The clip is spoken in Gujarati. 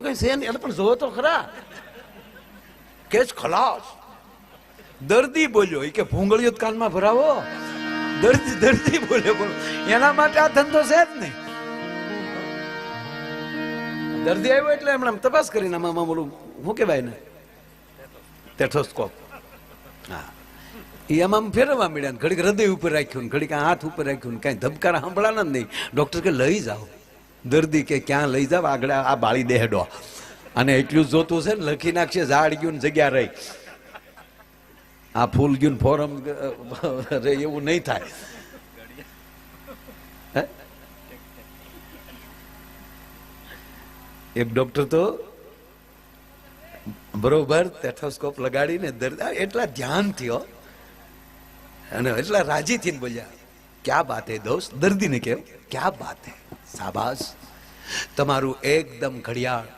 કઈ પણ જોવો તો ખરા કેસ ખલાસ દર્દી બોલ્યો એ કે ભૂંગળીઓ કાનમાં ભરાવો દર્દી દર્દી બોલ્યો બોલો એના માટે આ ધંધો છે જ નહીં દર્દી આવ્યો એટલે એમણે તપાસ કરીને આમાં બોલું શું કહેવાય ને ટેથોસ્કોપ હા એ આમ ફેરવવા મળ્યા ઘડીક હૃદય ઉપર રાખ્યું ઘડીક હાથ ઉપર રાખ્યું કાંઈ ધબકારા સાંભળાના જ નહીં ડૉક્ટર કે લઈ જાઓ દર્દી કે ક્યાં લઈ જાવ? આગળ આ બાળી દેહડો. અને એટલું જોતું છે ને, લખી નાખશે, ઝાડ ગયું જગ્યા રહી. આ ફૂલ ગયું ફોરમ રે એવું નહીં થાય. એક ડોક્ટર તો બરોબર ટેથોસ્કોપ લગાડીને દર્દ એટલા ધ્યાન થયો અને એટલા રાજી થઈને બોલ્યા, ક્યાં બાત હે દોસ્ત? દર્દીને કેમ ક્યાં બાત હે? સાબાસ તમારું એકદમ ઘડિયાળ